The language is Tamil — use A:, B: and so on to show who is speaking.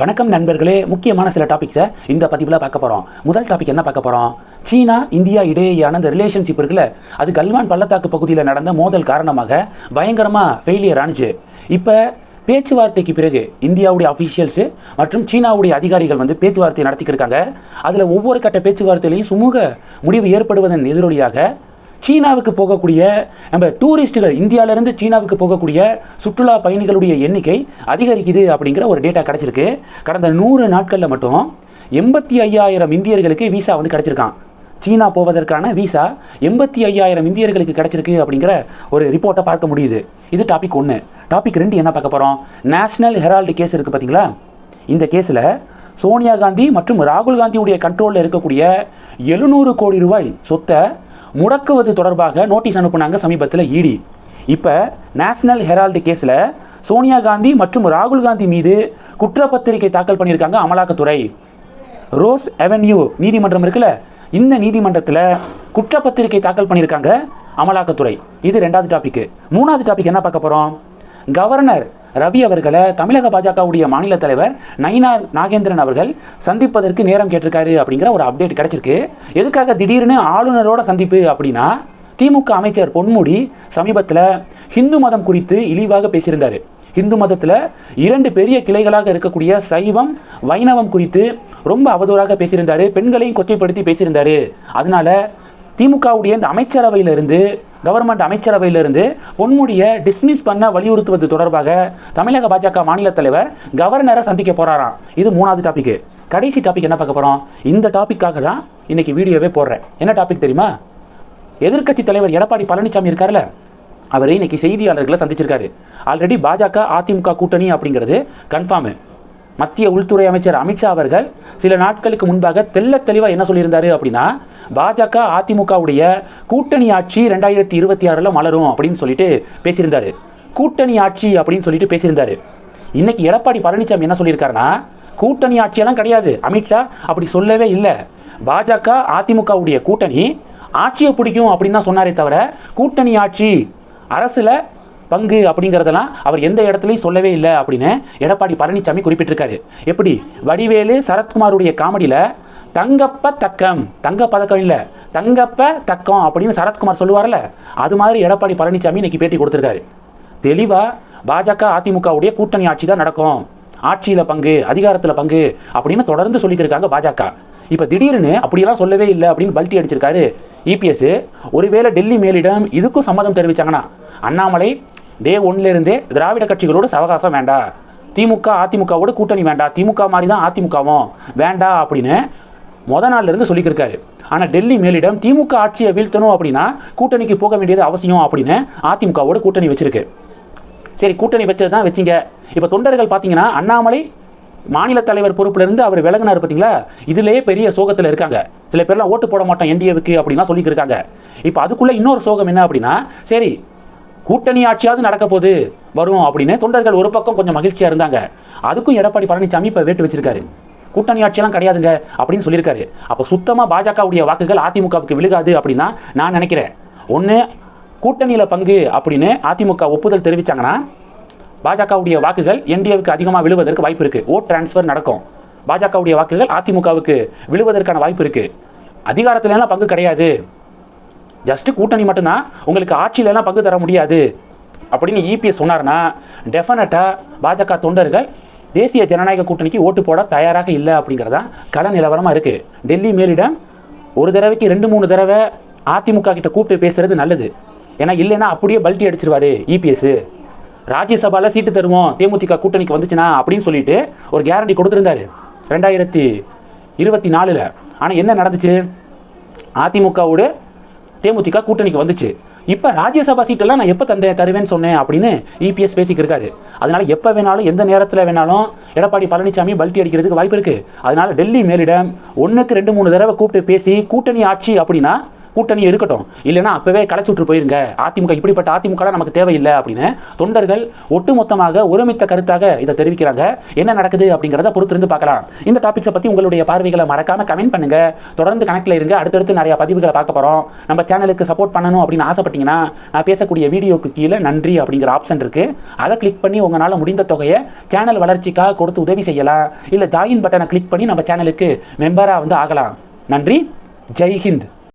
A: வணக்கம் நண்பர்களே முக்கியமான சில டாபிக்ஸை இந்த பதிவில் பார்க்க போகிறோம் முதல் டாபிக் என்ன பார்க்க போகிறோம் சீனா இந்தியா இடையேயான அந்த ரிலேஷன்ஷிப் இருக்குல்ல அது கல்வான் பள்ளத்தாக்கு பகுதியில் நடந்த மோதல் காரணமாக பயங்கரமாக ஃபெயிலியர் ஆனிச்சு. இப்போ பேச்சுவார்த்தைக்கு பிறகு இந்தியாவுடைய அஃபீஷியல்ஸு மற்றும் சீனாவுடைய அதிகாரிகள் வந்து பேச்சுவார்த்தை நடத்திக்கிருக்காங்க அதில் ஒவ்வொரு கட்ட பேச்சுவார்த்தையிலையும் சுமூக முடிவு ஏற்படுவதன் எதிரொலியாக சீனாவுக்கு போகக்கூடிய நம்ம டூரிஸ்ட்டுகள் இந்தியாவிலேருந்து சீனாவுக்கு போகக்கூடிய சுற்றுலா பயணிகளுடைய எண்ணிக்கை அதிகரிக்குது அப்படிங்கிற ஒரு டேட்டா கிடச்சிருக்கு. கடந்த நூறு நாட்களில் மட்டும் எண்பத்தி ஐயாயிரம் இந்தியர்களுக்கு விசா வந்து கிடச்சிருக்கான். சீனா போவதற்கான விசா எண்பத்தி ஐயாயிரம் இந்தியர்களுக்கு கிடச்சிருக்கு அப்படிங்கிற ஒரு ரிப்போர்ட்டை பார்க்க முடியுது. இது டாபிக் ஒன்று டாபிக் ரெண்டு என்ன பார்க்க போகிறோம் நேஷனல் ஹெரால்டு கேஸ் இருக்குது பார்த்தீங்களா இந்த கேஸில் சோனியா காந்தி மற்றும் ராகுல் காந்தியுடைய கண்ட்ரோலில் இருக்கக்கூடிய எழுநூறு கோடி ரூபாய் சொத்தை முடக்குவது தொடர்பாக நோட்டீஸ் அனுப்புனாங்க சமீபத்தில் இடி இப்போ நேஷனல் ஹெரால்டு கேஸில் சோனியா காந்தி மற்றும் ராகுல் காந்தி மீது குற்றப்பத்திரிகை தாக்கல் பண்ணியிருக்காங்க அமலாக்கத்துறை. ரோஸ் அவென்யூ நீதிமன்றம் இருக்குல்ல இந்த நீதிமன்றத்தில் குற்றப்பத்திரிகை தாக்கல் பண்ணியிருக்காங்க அமலாக்கத்துறை. இது ரெண்டாவது டாபிக் மூணாவது டாபிக் என்ன பார்க்க போகிறோம் கவர்னர் ரவி அவர்களை தமிழக பாஜகவுடைய மாநில தலைவர் நயினார் நாகேந்திரன் அவர்கள் சந்திப்பதற்கு நேரம் கேட்டிருக்காரு அப்படிங்கிற ஒரு அப்டேட் கிடைச்சிருக்கு. எதுக்காக திடீர்னு ஆளுநரோட சந்திப்பு அப்படின்னா திமுக அமைச்சர் பொன்முடி சமீபத்தில் ஹிந்து மதம் குறித்து இழிவாக பேசியிருந்தார். ஹிந்து மதத்தில் இரண்டு பெரிய கிளைகளாக இருக்கக்கூடிய சைவம் வைணவம் குறித்து ரொம்ப அவதூறாக பேசியிருந்தார். பெண்களையும் கொச்சைப்படுத்தி பேசியிருந்தார். அதனால திமுகவுடைய இந்த அமைச்சரவையிலிருந்து கவர்மெண்ட் அமைச்சரவையிலிருந்து பொன்முடியை டிஸ்மிஸ் பண்ண வலியுறுத்துவது தொடர்பாக தமிழக பாஜக மாநில தலைவர் கவர்னரை சந்திக்க போறாராம். இது மூணாவது டாபிக் கடைசி டாபிக் என்ன பார்க்க போகிறோம் இந்த டாப்பிக்காக தான் இன்னைக்கு வீடியோவே போடுறேன். என்ன டாபிக் தெரியுமா? எதிர்க்கட்சி தலைவர் எடப்பாடி பழனிசாமி இருக்கார்ல? அவர் இன்னைக்கு செய்தியாளர்களை சந்திச்சிருக்காரு. ஆல்ரெடி பாஜக அதிமுக கூட்டணி அப்படிங்கிறது கன்ஃபார்மு மத்திய உள்துறை அமைச்சர் அமித்ஷா அவர்கள் சில நாட்களுக்கு முன்பாக தெள்ள தெளிவாக என்ன சொல்லியிருந்தாரு அப்படின்னா பாஜக அதிமுகவுடைய கூட்டணி ஆட்சி ரெண்டாயிரத்தி இருபத்தி ஆறில் மலரும் அப்படின்னு சொல்லிட்டு பேசியிருந்தாரு. கூட்டணி ஆட்சி அப்படின்னு சொல்லிட்டு பேசியிருந்தாரு. இன்னைக்கு எடப்பாடி பழனிசாமி என்ன சொல்லியிருக்காருன்னா கூட்டணி ஆட்சியெல்லாம் கிடையாது. அமித்ஷா அப்படி சொல்லவே இல்லை. பாஜக அதிமுகவுடைய கூட்டணி ஆட்சியை பிடிக்கும் அப்படின்னு தான் சொன்னாரே தவிர கூட்டணி ஆட்சி அரசில் பங்கு அப்படிங்கிறதெல்லாம் அவர் எந்த இடத்துலையும் சொல்லவே இல்லை அப்படின்னு எடப்பாடி பழனிசாமி குறிப்பிட்டிருக்காரு. எப்படி? வடிவேலு சரத்குமாருடைய காமெடியில் தங்கப்ப தக்கம். தங்க பதக்கம் இல்லை. தங்கப்ப தக்கம் அப்படின்னு சரத்குமார் சொல்லுவார்ல அது மாதிரி எடப்பாடி பழனிசாமி இன்னைக்கு பேட்டி கொடுத்துருக்காரு. தெளிவாக பாஜக அதிமுகவுடைய கூட்டணி ஆட்சி தான் நடக்கும். ஆட்சியில் பங்கு அதிகாரத்தில் பங்கு அப்படின்னு தொடர்ந்து சொல்லிட்டு இருக்காங்க பாஜக. இப்போ திடீர்னு அப்படியெல்லாம் சொல்லவே இல்லை அப்படின்னு பல்ட்டி அடிச்சிருக்காரு. இபிஎஸ் ஒருவேளை டெல்லி மேலிடம் இதுக்கும் சம்மதம் தெரிவித்தாங்கன்னா அண்ணாமலை டே ஒன்லேருந்தே திராவிட கட்சிகளோடு சவகாசம் வேண்டாம் திமுக அதிமுகவோட கூட்டணி வேண்டாம் திமுக மாதிரி தான் அதிமுகவும் வேண்டாம் அப்படின்னு மொதல் நாள்லேருந்து சொல்லிக்கிருக்காரு. ஆனால் டெல்லி மேலிடம் திமுக ஆட்சியை வீழ்த்தணும் அப்படின்னா கூட்டணிக்கு போக வேண்டியது அவசியம் அப்படின்னு அதிமுகவோட கூட்டணி வச்சிருக்கு. சரி கூட்டணி வச்சது தான் வச்சிங்க. இப்போ தொண்டர்கள் பார்த்தீங்கன்னா அண்ணாமலை மாநில தலைவர் பொறுப்பிலிருந்து அவர் விலகினார் பார்த்தீங்களா இதுலேயே பெரிய சோகத்தில் இருக்காங்க. சில பேர்லாம் ஓட்டு போட மாட்டோம் என்டிஏவுக்கு அப்படின்லாம் சொல்லிக்கிருக்காங்க. இப்போ அதுக்குள்ளே இன்னொரு சோகம் என்ன அப்படின்னா சரி கூட்டணி ஆட்சியாவது நடக்க போகுது வரும் அப்படின்னு தொண்டர்கள் ஒரு பக்கம் கொஞ்சம் மகிழ்ச்சியாக இருந்தாங்க. அதுக்கும் எடப்பாடி பழனிசாமி இப்போ வேட்டு வச்சிருக்காரு. கூட்டணி ஆட்சியெல்லாம் கிடையாதுங்க அப்படின்னு சொல்லியிருக்காரு. அப்போ சுத்தமாக பாஜகவுடைய வாக்குகள் அதிமுகவுக்கு விழுகாது அப்படின்னா நான் நினைக்கிறேன். ஒன்று கூட்டணியில் பங்கு அப்படின்னு அதிமுக ஒப்புதல் தெரிவித்தாங்கன்னா பாஜகவுடைய வாக்குகள் என்டிஏவுக்கு அதிகமாக விழுவதற்கு வாய்ப்பு இருக்குது ஓட் டிரான்ஸ்ஃபர் நடக்கும். பாஜகவுடைய வாக்குகள் அதிமுகவுக்கு விழுவதற்கான வாய்ப்பு இருக்குது அதிகாரத்துலலாம் பங்கு கிடையாது. ஜஸ்ட்டு கூட்டணி மட்டும்தான் உங்களுக்கு ஆட்சியிலலாம் பங்கு தர முடியாது. அப்படின்னு இபிஎஸ் சொன்னார்னா டெஃபினட்டாக பாஜக தொண்டர்கள் தேசிய ஜனநாயக கூட்டணிக்கு ஓட்டு போட தயாராக இல்லை அப்படிங்கிறதா கள நிலவரமாக இருக்குது டெல்லி மேலிடம் ஒரு தடவைக்கு ரெண்டு மூணு தடவை அதிமுக கிட்ட கூப்பிட்டு பேசுறது நல்லது. ஏன்னா இல்லைன்னா அப்படியே பல்ட்டி அடிச்சிருவாரு இபிஎஸ் ராஜ்யசபாவில் சீட்டு தருவோம் தேமுதிக கூட்டணிக்கு வந்துச்சுன்னா அப்படின்னு சொல்லிட்டு ஒரு கேரண்டி கொடுத்துருந்தாரு. ரெண்டாயிரத்தி இருபத்தி நாலில். ஆனால் என்ன நடந்துச்சு? அதிமுகவோடு தேமுதிக கூட்டணிக்கு வந்துச்சு. இப்போ ராஜ்யசபா சீட்டெல்லாம் நான் எப்போ தந்த தருவேன்னு சொன்னேன் அப்படின்னு இபிஎஸ் பேசிக்கிருக்காரு. அதனால எப்போ வேணாலும் எந்த நேரத்தில் வேணாலும் எடப்பாடி பழனிசாமி பல்ட்டி அடிக்கிறதுக்கு வாய்ப்பு இருக்குது அதனால டெல்லி மேலிடம் ஒன்றுக்கு ரெண்டு மூணு தடவை கூப்பிட்டு பேசி கூட்டணி ஆட்சி அப்படின்னா கூட்டணி இருக்கட்டும். இல்லைன்னா அப்பவே களைச்சு விட்டு போயிருங்க. அதிமுக இப்படிப்பட்ட அதிமுக நமக்கு தேவையில்லை அப்படின்னு தொண்டர்கள் ஒட்டுமொத்தமாக ஒருமித்த கருத்தாக இதை தெரிவிக்கிறாங்க. என்ன நடக்குது அப்படிங்கிறத பொறுத்திருந்து பார்க்கலாம். இந்த டாபிக்ஸை பற்றி உங்களுடைய பார்வைகளை மறக்காம கமெண்ட் பண்ணுங்க. தொடர்ந்து கணக்கில் இருங்க. அடுத்தடுத்து நிறைய பதிவுகளை பார்க்க போகிறோம் நம்ம சேனலுக்கு சப்போர்ட் பண்ணணும் அப்படின்னு ஆசைப்பட்டீங்கன்னா நான் பேசக்கூடிய வீடியோக்கு கீழே நன்றி அப்படிங்கிற ஆப்ஷன் இருக்கு. அதை கிளிக் பண்ணி உங்களால் முடிந்த தொகையை சேனல் வளர்ச்சிக்காக கொடுத்து உதவி செய்யலாம். இல்லை ஜாயின் பட்டனை கிளிக் பண்ணி நம்ம சேனலுக்கு மெம்பராக வந்து ஆகலாம். நன்றி. ஜெய் ஹிந்த்.